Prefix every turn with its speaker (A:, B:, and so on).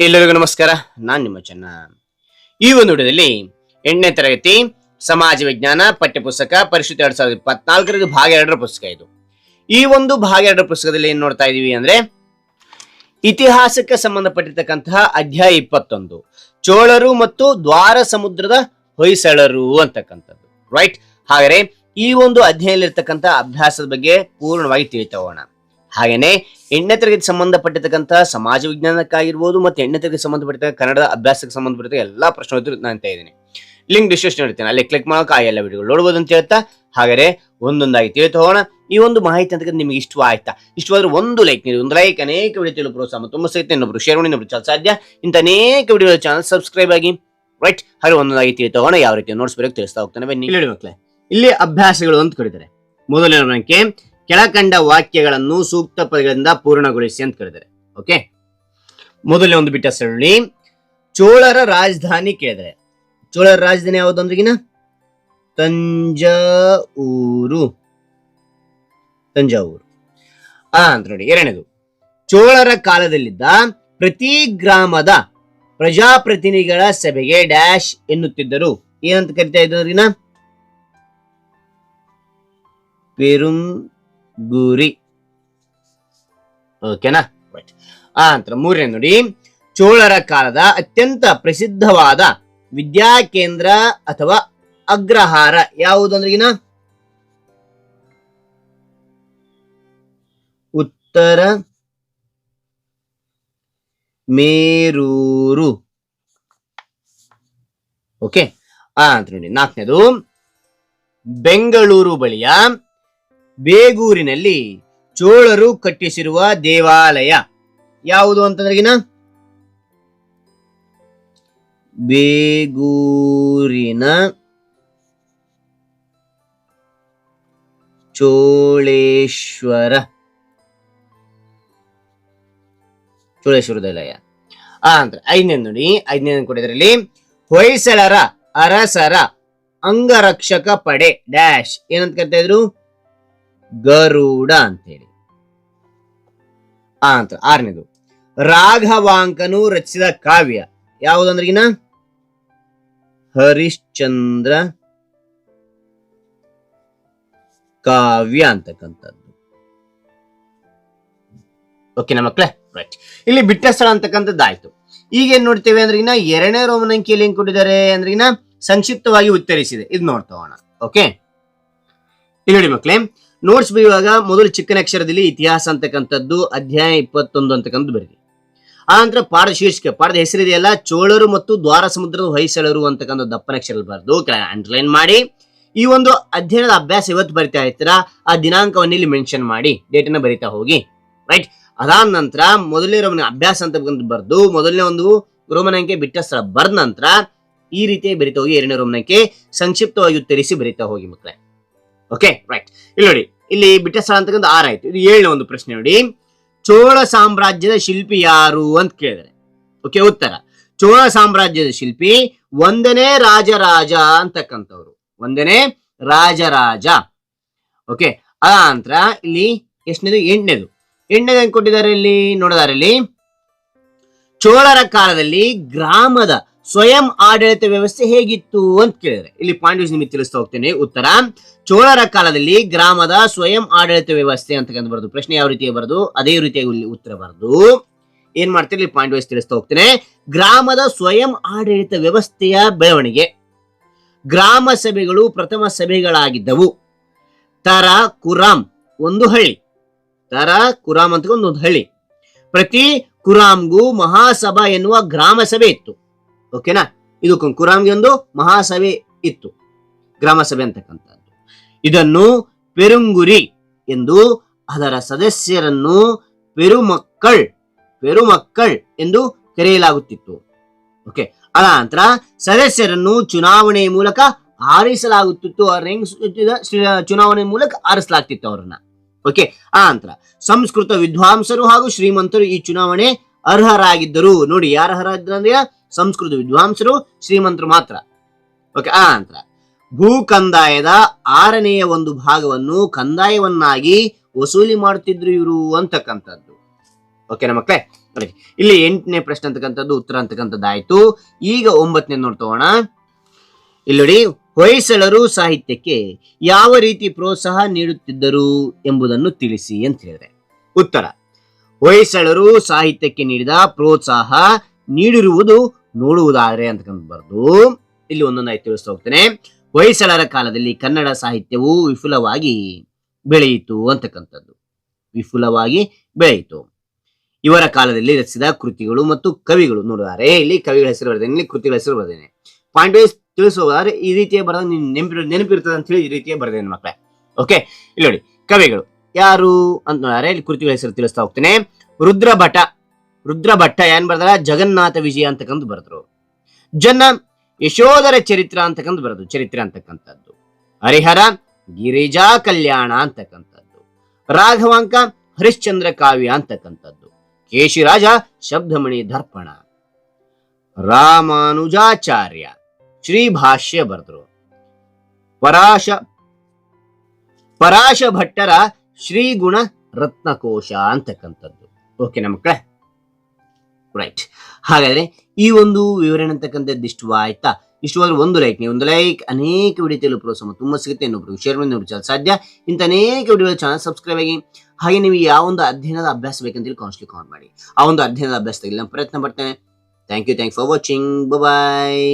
A: ಎಲ್ಲರಿಗೂ ನಮಸ್ಕಾರ. ನಾನು ನಿಮ್ಮ ಚೆನ್ನ. ಈ ಒಂದು ವಿಡಿಯೋದಲ್ಲಿ ಎಂಟನೇ ತರಗತಿ ಸಮಾಜ ವಿಜ್ಞಾನ ಪಠ್ಯಪುಸ್ತಕ ಪರಿಷತ್ ಎರಡ್ ಸಾವಿರದ ಇಪ್ಪತ್ನಾಲ್ಕರ ಭಾಗ ಎರಡರ ಪುಸ್ತಕ ಇದು. ಈ ಒಂದು ಭಾಗ ಎರಡರ ಪುಸ್ತಕದಲ್ಲಿ ಏನ್ ನೋಡ್ತಾ ಇದೀವಿ ಅಂದ್ರೆ ಇತಿಹಾಸಕ್ಕೆ ಸಂಬಂಧಪಟ್ಟಿರ್ತಕ್ಕಂತಹ ಅಧ್ಯಾಯ ಇಪ್ಪತ್ತೊಂದು. ಚೋಳರು ಮತ್ತು ದ್ವಾರ ಸಮುದ್ರದ ಹೊಯ್ಸಳರು ಅಂತಕ್ಕಂಥದ್ದು. ರೈಟ್ ಹಾಗಾದ್ರೆ ಈ ಒಂದು ಅಧ್ಯಾಯದಲ್ಲಿರ್ತಕ್ಕಂಥ ಅಭ್ಯಾಸದ ಬಗ್ಗೆ ಪೂರ್ಣವಾಗಿ ತಿಳಿತೋಣ ಹಾಗೇನೆ ಎಂಟನೇ ತರಗತಿ ಸಂಬಂಧಪಟ್ಟಿರ್ತಕ್ಕಂಥ ಸಮಾಜ ವಿಜ್ಞಾನಕ್ಕಾಗಿರ್ಬೋದು ಮತ್ತು ಎಂಟನೇ ತರಗತಿ ಸಂಬಂಧಪಟ್ಟ ಕನ್ನಡದ ಅಭ್ಯಾಸಕ್ಕೆ ಸಂಬಂಧಪಟ್ಟ ಎಲ್ಲಾ ಪ್ರಶ್ನೆ ಉತ್ತರ ನಾನು ಅಂತ ಇದ್ದೀನಿ. ಲಿಂಕ್ ಡಿಸ್ಕ್ರಿಪ್ಷನ್ ಇರ್ತೀನಿ ಅಲ್ಲಿ ಕ್ಲಿಕ್ ಮಾಡೋಕೆ, ಆ ಎಲ್ಲ ವಿಡಿಯೋಗಳು ನೋಡ್ಬೋದು ಅಂತ ಹೇಳ್ತಾ ಹಾಗಾದ್ರೆ ಒಂದೊಂದಾಗಿ ತಿಳಿತು ಹೋಗೋಣ ಈ ಒಂದು ಮಾಹಿತಿ ಅಂತಕ್ಕಂಥ ನಿಮಗೆ ಇಷ್ಟವಾಯ್ತಾ ಇಷ್ಟವಾದ್ರೆ ಒಂದು ಲೈಕ್ ನೀಡಿ, ಒಂದು ಲೈಕ್ ಅನೇಕ ವಿಡಿಯೋ ತಿಳಿದು ಪ್ರೋತ್ಸಾಹ ತುಂಬ ಸಿಗುತ್ತೆ. ಇನ್ನೊಬ್ರು ಶೇರ್ ಮಾಡಿ, ಇನ್ನೊಬ್ರು ಚಾಲ್ ಸಾಧ್ಯ. ಇಂಥ ಅನೇಕ ವಿಡಿಯೋ ಚಾನಲ್ ಸಬ್ಸ್ಕ್ರೈಬ್ ಆಗಿ ರೈಟ್ ಹಾಗೆ ಒಂದೊಂದಾಗಿ ತಿಳಿತು ಹೋಗೋಣ ಯಾವ ರೀತಿ ನೋಡ್ಸ್ಬೇಕು ತಿಳಿಸ್ತಾ ಹೋಗ್ತಾನೆ ಬನ್ನಿ. ಮಕ್ಕಳೇ, ಇಲ್ಲಿ ಅಭ್ಯಾಸಗಳು ಅಂತ ಕರೀತಾರೆ. ಮೊದಲನೇ ಅಂಕೆ ಕೆಳಕಂಡ ವಾಕ್ಯಗಳನ್ನು ಸೂಕ್ತ ಪದಗಳಿಂದ ಪೂರ್ಣಗೊಳಿಸಿ ಅಂತ ಕರೆದರೆ ಓಕೆ ಮೊದಲೇ ಒಂದು ಬಿಟ್ಟ ಸರಳಿ ಚೋಳರ ರಾಜಧಾನಿ ಕೇಳಿದರೆ, ಚೋಳರ ರಾಜಧಾನಿ ಯಾವುದು ಅಂದ್ರಿಗಿನ ತಂಜಾವೂರು. ತಂಜಾವೂರು. ಆ, ಅಂತ ನೋಡಿ, ಎರಡನೇದು. ಚೋಳರ ಕಾಲದಲ್ಲಿದ್ದ ಪ್ರತಿ ಗ್ರಾಮದ ಪ್ರಜಾಪ್ರತಿನಿಧಿಗಳ ಸಭೆಗೆ ಡ್ಯಾಶ್ ಎನ್ನುತ್ತಿದ್ದರು. ಏನಂತ ಕರಿತಾ ಇದ್ರಿನ ಪೆರುಂ ಗುರಿ. ಓಕೆನಾ ರೈಟ್ ಆ ನಂತರ ಮೂರನೇ ನೋಡಿ. ಚೋಳರ ಕಾಲದ ಅತ್ಯಂತ ಪ್ರಸಿದ್ಧವಾದ ವಿದ್ಯಾ ಕೇಂದ್ರ ಅಥವಾ ಅಗ್ರಹಾರ ಯಾವುದಂದ್ರಿಗಿನ ಉತ್ತರ ಮೇರೂರು. ಓಕೆ ಆ ನಂತರ ನೋಡಿ ನಾಲ್ಕನೇದು ಬೆಂಗಳೂರು ಬಳಿಯ ಬೇಗೂರಿನಲ್ಲಿ ಚೋಳರು ಕಟ್ಟಿಸಿರುವ ದೇವಾಲಯ. ಯಾವುದು ಅಂತಂದ್ರಗಿನ ಬೇಗೂರಿನ ಚೋಳೇಶ್ವರ. ಚೋಳೇಶ್ವರ ದೇವಾಲಯ ಆ ಅಂತ ಐದನೇ ನೋಡಿ ಐದನೇ ಕೊಡಿದ್ರಲ್ಲಿ ಹೊಯ್ಸಳರ ಅರಸರ ಅಂಗರಕ್ಷಕ ಪಡೆ ಡ್ಯಾಶ್ ಏನಂತ ಕರಿತಾ ಇದ್ರು? ಗರುಡ ಅಂತೇಳಿ. ಆ ಅಂತ, ಆರನೇದು. ರಾಘವಾಂಕನು ರಚಿಸಿದ ಕಾವ್ಯ ಯಾವುದಂದ್ರಿಗಿನ ಹರಿಶ್ಚಂದ್ರ ಕಾವ್ಯ ಅಂತಕ್ಕಂಥದ್ದು. ಓಕೆನಾ ಮಕ್ಕಳೇ ರೈಟ್ ಇಲ್ಲಿ ಬಿಟ್ಟ ಸ್ಥಳ ಅಂತಕ್ಕಂಥದ್ದು ಆಯ್ತು ಈಗ ಏನ್ ನೋಡ್ತೇವೆ ಅಂದ್ರಿಗಿನ ಎರಡನೇ ರೋಮನ್ ಅಂಕಿಯಲ್ಲಿ ಏನ್ ಕೊಟ್ಟಿದ್ದಾರೆ ಅಂದ್ರಿಗಿನ ಸಂಕ್ಷಿಪ್ತವಾಗಿ ಉತ್ತರಿಸಿದೆ. ಇದು ನೋಡ್ತಾ ಹೋಗೋಣ. ಓಕೆ ಇಲ್ಲಿ ನೋಡಿ ಮಕ್ಳೇ ನೋಟ್ಸ್ ಬರೆಯುವಾಗ ಮೊದಲು ಚಿಕ್ಕನ ಅಕ್ಷರದಲ್ಲಿ ಇತಿಹಾಸ ಅಂತಕ್ಕಂಥದ್ದು, ಅಧ್ಯಾಯ ಇಪ್ಪತ್ತೊಂದು ಅಂತಕ್ಕಂಥದ್ದು ಬರೀರಿ ಆ ನಂತರ ಪಾಠ ಶೀರ್ಷಿಕೆ ಪಾಠದ ಹೆಸರಿದೆಯಲ್ಲ, ಚೋಳರು ಮತ್ತು ದ್ವಾರ ಸಮುದ್ರದ ಹೊಯ್ಸಳರು ಅಂತಕ್ಕಂಥ ದಪ್ಪನ ಅಕ್ಷರ ಬರೆದು ಅಂಡರ್ಲೈನ್ ಮಾಡಿ. ಈ ಒಂದು ಅಧ್ಯಯನದ ಅಭ್ಯಾಸ ಇವತ್ತು ಬರಿತಾ ಇರ್ತೀರಾ, ಆ ದಿನಾಂಕವನ್ನು ಇಲ್ಲಿ ಮೆನ್ಷನ್ ಮಾಡಿ ಡೇಟ್ ಅನ್ನ ಬರಿತಾ ಹೋಗಿ. ರೈಟ್ ಅದಾದ ನಂತರ ಮೊದಲನೇ ರೋಮನ್ ಅಭ್ಯಾಸ ಅಂತ ಬರೆದು, ಮೊದಲನೇ ಒಂದು ರೋಮನ್ ಅಂಕೆ ಬಿಟ್ಟ ಸ್ಥಳ ಬರೆದ ನಂತರ ಈ ರೀತಿ ಬರಿತಾ ಹೋಗಿ ಎರಡನೇ ರೋಮನ್ ಅಂಕೆ ಸಂಕ್ಷಿಪ್ತವಾಗಿ ಉತ್ತರಿಸಿ ಬರಿತಾ ಹೋಗಿ ಮಕ್ಕಳೇ. ಓಕೆ ರೈಟ್ ಇಲ್ಲಿ ನೋಡಿ. ಇಲ್ಲಿ ಬಿಟ್ಟ ಸ್ಥಳ ಅಂತಕ್ಕಂಥ ಆರಾಯ್ತು ಇದು ಏಳನೇ ಒಂದು ಪ್ರಶ್ನೆ ನೋಡಿ. ಚೋಳ ಸಾಮ್ರಾಜ್ಯದ ಶಿಲ್ಪಿ ಯಾರು ಅಂತ ಕೇಳಿದರೆ. ಓಕೆ ಉತ್ತರ. ಚೋಳ ಸಾಮ್ರಾಜ್ಯದ ಶಿಲ್ಪಿ ಒಂದನೇ ರಾಜರಾಜ ಅಂತಕ್ಕಂಥವ್ರು. ಒಂದನೇ ರಾಜರಾಜ. ಓಕೆ ಆ ನಂತರ ಇಲ್ಲಿ ಎಷ್ಟನೇದು? ಎಂಟನೇದು. ಎಂಟನೇದು ಹೆಂಗ್ ಕೊಟ್ಟಿದ್ದಾರೆ ಇಲ್ಲಿ? ನೋಡಿದಾರೆ ಇಲ್ಲಿ. ಚೋಳರ ಕಾಲದಲ್ಲಿ ಗ್ರಾಮದ ಸ್ವಯಂ ಆಡಳಿತ ವ್ಯವಸ್ಥೆ ಹೇಗಿತ್ತು ಅಂತ ಕೇಳಿದ್ರೆ, ಇಲ್ಲಿ ಪಾಯಿಂಟ್ ನಿಮಗೆ ತಿಳಿಸ್ತಾ ಹೋಗ್ತೇನೆ. ಉತ್ತರ, ಚೋಳರ ಕಾಲದಲ್ಲಿ ಗ್ರಾಮದ ಸ್ವಯಂ ಆಡಳಿತ ವ್ಯವಸ್ಥೆ ಅಂತ ಬರೆದು. ಪ್ರಶ್ನೆ ಯಾವ ರೀತಿ ಬರೆದು? ಅದೇ ರೀತಿಯಾಗಿ ಇಲ್ಲಿ ಉತ್ತರ ಬರೆದು. ಏನ್ ಮಾಡ್ತೀರಿ ಇಲ್ಲಿ ವೈಸ್ ತಿಳಿಸ್ತಾ ಹೋಗ್ತೇನೆ. ಗ್ರಾಮದ ಸ್ವಯಂ ಆಡಳಿತ ವ್ಯವಸ್ಥೆಯ ಬೆಳವಣಿಗೆ. ಗ್ರಾಮ ಸಭೆಗಳು ಪ್ರಥಮ ಸಭೆಗಳಾಗಿದ್ದವು. ತರ, ಕುರಾಮ್, ಒಂದು ಹಳ್ಳಿ. ತರ, ಕುರಾಮ್ ಅಂತ ಒಂದು ಹಳ್ಳಿ. ಪ್ರತಿ ಕುರಾಮ್ಗೂ ಮಹಾಸಭಾ ಎನ್ನುವ ಗ್ರಾಮ ಸಭೆ ಇತ್ತು. ಓಕೆನಾ? ಇದು ಕು- ಕುರಾಮ್ಗೆ ಒಂದು ಮಹಾಸಭೆ ಇತ್ತು. ಗ್ರಾಮ ಸಭೆ ಅಂತಕ್ಕಂಥದ್ದು. ಇದನ್ನು ಪೆರುಂಗುರಿ ಎಂದು ಅದರ ಸದಸ್ಯರನ್ನು ಪೆರುಮಕ್ಕಳ್ ಪೆರುಮಕ್ಕಳ್ ಎಂದು ಕರೆಯಲಾಗುತ್ತಿತ್ತು. ಓಕೆ ನಂತರ ಸದಸ್ಯರನ್ನು ಚುನಾವಣೆ ಮೂಲಕ ಆರಿಸಲಾಗುತ್ತಿತ್ತು ಚುನಾವಣೆ ಮೂಲಕ ಆರಿಸಲಾಗ್ತಿತ್ತು ಅವರನ್ನ. ಓಕೆ, ಆ ನಂತರ ಸಂಸ್ಕೃತ ವಿದ್ವಾಂಸರು ಹಾಗೂ ಶ್ರೀಮಂತರು ಈ ಚುನಾವಣೆ ಅರ್ಹರಾಗಿದ್ದರು. ನೋಡಿ, ಯಾರು ಅರ್ಹರಾಗಿದ್ದರು ಅಂದ್ರೆ ಸಂಸ್ಕೃತ ವಿದ್ವಾಂಸರು ಶ್ರೀಮಂತರು ಮಾತ್ರ. ಓಕೆ ಆ ನಂತರ. ಭೂ ಕಂದಾಯದ ಆರನೆಯ ಒಂದು ಭಾಗವನ್ನು ಕಂದಾಯವನ್ನಾಗಿ ವಸೂಲಿ ಮಾಡುತ್ತಿದ್ರು ಇವರು ಅಂತಕ್ಕಂಥದ್ದು. ಓಕೆನಾ ಮಕ್ಕಳೇ ಇಲ್ಲಿ ಎಂಟನೇ ಪ್ರಶ್ನೆ ಅಂತಕ್ಕಂಥದ್ದು, ಉತ್ತರ ಅಂತಕ್ಕಂಥದ್ದು ಆಯ್ತು ಈಗ ಒಂಬತ್ತನೇ ನೋಡ್ತೋಣ ಇಲ್ಲಿ ನೋಡಿ, ಹೊಯ್ಸಳರು ಸಾಹಿತ್ಯಕ್ಕೆ ಯಾವ ರೀತಿ ಪ್ರೋತ್ಸಾಹ ನೀಡುತ್ತಿದ್ದರು ಎಂಬುದನ್ನು ತಿಳಿಸಿ ಅಂತ ಹೇಳಿದ್ರೆ. ಉತ್ತರ. ಹೊಯ್ಸಳರು ಸಾಹಿತ್ಯಕ್ಕೆ ನೀಡಿದ ಪ್ರೋತ್ಸಾಹ ನೀಡಿರುವುದು ನೋಡುವುದಾದ್ರೆ ಅಂತಕ್ಕಂಥ ಬರೆದು ಇಲ್ಲಿ ಒಂದೊಂದಾಗಿ ತಿಳಿಸ್ತಾ ಹೋಗ್ತೇನೆ. ಹೊಯ್ಸಳರ ಕಾಲದಲ್ಲಿ ಕನ್ನಡ ಸಾಹಿತ್ಯವು ವಿಫುಲವಾಗಿ ಬೆಳೆಯಿತು ಅಂತಕ್ಕಂಥದ್ದು. ವಿಫುಲವಾಗಿ ಬೆಳೆಯಿತು. ಇವರ ಕಾಲದಲ್ಲಿ ರಚಿಸಿದ ಕೃತಿಗಳು ಮತ್ತು ಕವಿಗಳು ನೋಡಿದಾರೆ ಇಲ್ಲಿ ಕವಿಗಳ ಹೆಸರು ಬರ್ತೇನೆ ಇಲ್ಲಿ ಕೃತಿಗಳ ಹೆಸರು ಬರ್ತೇನೆ ವೈಸ್ ತಿಳಿಸುವುದಾದ್ರೆ ಈ ರೀತಿಯ ಬರೆದ ನಿನ್ ನೆನಪಿ ನೆನಪಿರ್ತದೆ ಅಂತ ಹೇಳಿ ಈ ರೀತಿಯ ಬರ್ದೇನೆ ಮಕ್ಕಳೇ. ಓಕೆ ಇಲ್ಲಿ ನೋಡಿ. ಕವಿಗಳು ಯಾರು ಅಂತ ನೋಡಿದ್ರೆ ಇಲ್ಲಿ ಕೃತಿಗಳ ಹೆಸರು ತಿಳಿಸ್ತಾ ಹೋಗ್ತೇನೆ. ರುದ್ರಭಟ ರುದ್ರಭಟ್ಟ ಏನ್ ಬರ್ದಾರ? ಜಗನ್ನಾಥ ವಿಜಯ ಅಂತಕ್ಕಂಥ ಬರೆದ್ರು. ಜನ ಯಶೋಧರ ಚರಿತ್ರ ಅಂತಕ್ಕಂಥ ಬರೆದ್ರು. ಚರಿತ್ರೆ ಅಂತಕ್ಕಂಥದ್ದು. ಹರಿಹರ, ಗಿರಿಜಾ ಕಲ್ಯಾಣ ಅಂತಕ್ಕಂಥದ್ದು. ರಾಘವಾಂಕ, ಹರಿಶ್ಚಂದ್ರ ಕಾವ್ಯ ಅಂತಕ್ಕಂಥದ್ದು. ಕೇಶಿರಾಜ, ಶಬ್ದಮಣಿ ದರ್ಪಣ. ರಾಮಾನುಜಾಚಾರ್ಯ ಶ್ರೀಭಾಷ್ಯ ಬರೆದ್ರು. ಪರಾಶ ಪರಾಶ ಭಟ್ಟರ ಶ್ರೀಗುಣ ರತ್ನಕೋಶ ಅಂತಕ್ಕಂಥದ್ದು. ಓಕೆನಾ ಮಕ್ಕಳೇ ರೈಟ್ ಹಾಗಾದ್ರೆ ಈ ಒಂದು ವಿವರಣೆ ಅಂತಕ್ಕಂಥದ್ದು ಇಷ್ಟವಾಯ್ತಾ ಇಷ್ಟವಾದ್ರೆ ಒಂದು ಲೈಕ್ ನೀವು ಒಂದು ಲೈಕ್ ಅನೇಕ ವಿಡಿಯೋ ತಲುಪಲು ತುಂಬಾ ಸಿಗುತ್ತೆ. ಇನ್ನೊಬ್ರು ಶೇರ್ ಮಾಡಿ ನೋಡಿ ಸಾಧ್ಯ. ಇಂಥ ಅನೇಕ ವಿಡಿಯೋ ಚಾನಲ್ ಸಬ್ಸ್ಕ್ರೈಬ್ ಆಗಿ, ಹಾಗೆ ನೀವು ಯಾವ ಒಂದು ಅಧ್ಯಯನದ ಅಭ್ಯಾಸ ಬೇಕಂತೇಳಿ ಕಾನ್ಸ್ಟ್ಲಿ ಕಾಲ್ ಮಾಡಿ. ಆ ಒಂದು ಅಧ್ಯಯನದ ಅಭ್ಯಾಸದಲ್ಲಿ ನಾನು ಪ್ರಯತ್ನ ಪಡ್ತೇನೆ. Thank you thank for watching bye